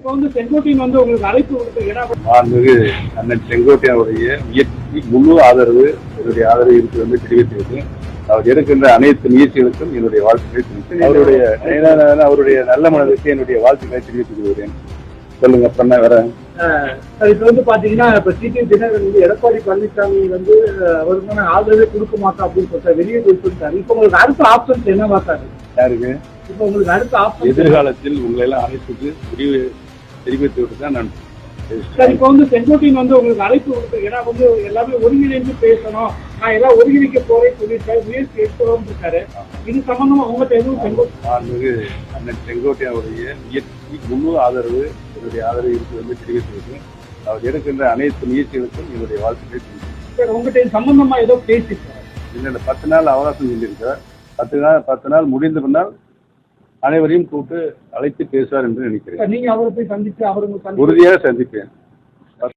இப்போ வந்து செங்கோட்டையன் வந்து உங்களுக்கு அழைப்பு கொடுத்து அண்ணன் செங்கோட்டையனுடைய முயற்சி முழு ஆதரவு என்னுடைய ஆதரவு இருக்கு வந்து தெரிவித்துள்ளது அவர் எடுக்கின்ற அனைத்து முயற்சிகளுக்கும் என்னுடைய வாழ்த்துக்களை தெரிவித்து அவருடைய அவருடைய நல்ல மனதுக்கு என்னுடைய வாழ்த்துக்களை தெரிவித்துக் கொள்கிறேன். சொல்லுங்க வேற? அஹ், இப்போ வந்து பாத்தீங்கன்னா இப்ப சிடி தினகரன் வந்து எடப்பாடி பழனிசாமி வந்து அவருக்கான ஆதரவே கொடுக்க மாட்டோம் அப்படின்னு சொல்லிட்டாரு. வெளியே போய் சொல்லிட்டாரு. இப்போ உங்களுக்கு அடுத்த ஆப்ஷன்ஸ் என்ன பார்த்தாரு யாருக்கு? இப்போ உங்களுக்கு அடுத்த ஆப்ஷன் எதிர்காலத்தில் உங்களை எல்லாம் அழைப்புக்கு முடிவு தெரிவித்து விட்டு தான் நான் சார் இப்போ வந்து செங்கோட்டையன் வந்து உங்களுக்கு அழைப்பு கொடுத்து ஏன்னா வந்து எல்லாமே ஒருங்கிணைந்து பேசணும். நான் எல்லாம் ஒருங்கிணைக்க போறேன்னு சொல்லியிருக்காரு முயற்சி எடுக்கிறோம் இருக்காரு. இது சம்பந்தமா உங்கள்கிட்ட எதுவும் செங்கோட்டை அண்ணன் செங்கோட்டையனுடைய முயற்சி முழு ஆதரவு என்னுடைய ஆதரவு இருக்கு வந்து தெரிவித்துள்ளது அவர் எடுக்கின்ற அனைத்து முயற்சிகளுக்கும் என்னுடைய வாழ்த்துக்களை சார் உங்கள்கிட்ட சம்பந்தமா ஏதோ பேசியிருக்காரு இந்த பத்து நாள் அவகாசம் சொல்லியிருக்கார் பத்து நாள் பத்து நாள் முடிந்த பின்னால் அனைவரையும் கூப்பிட்டு அழைத்து பேசுவார் என்று நினைக்கிறேன். நீங்க அவரை போய் சந்திச்சு அவருக்கு உறுதியாக சந்திப்பேன்.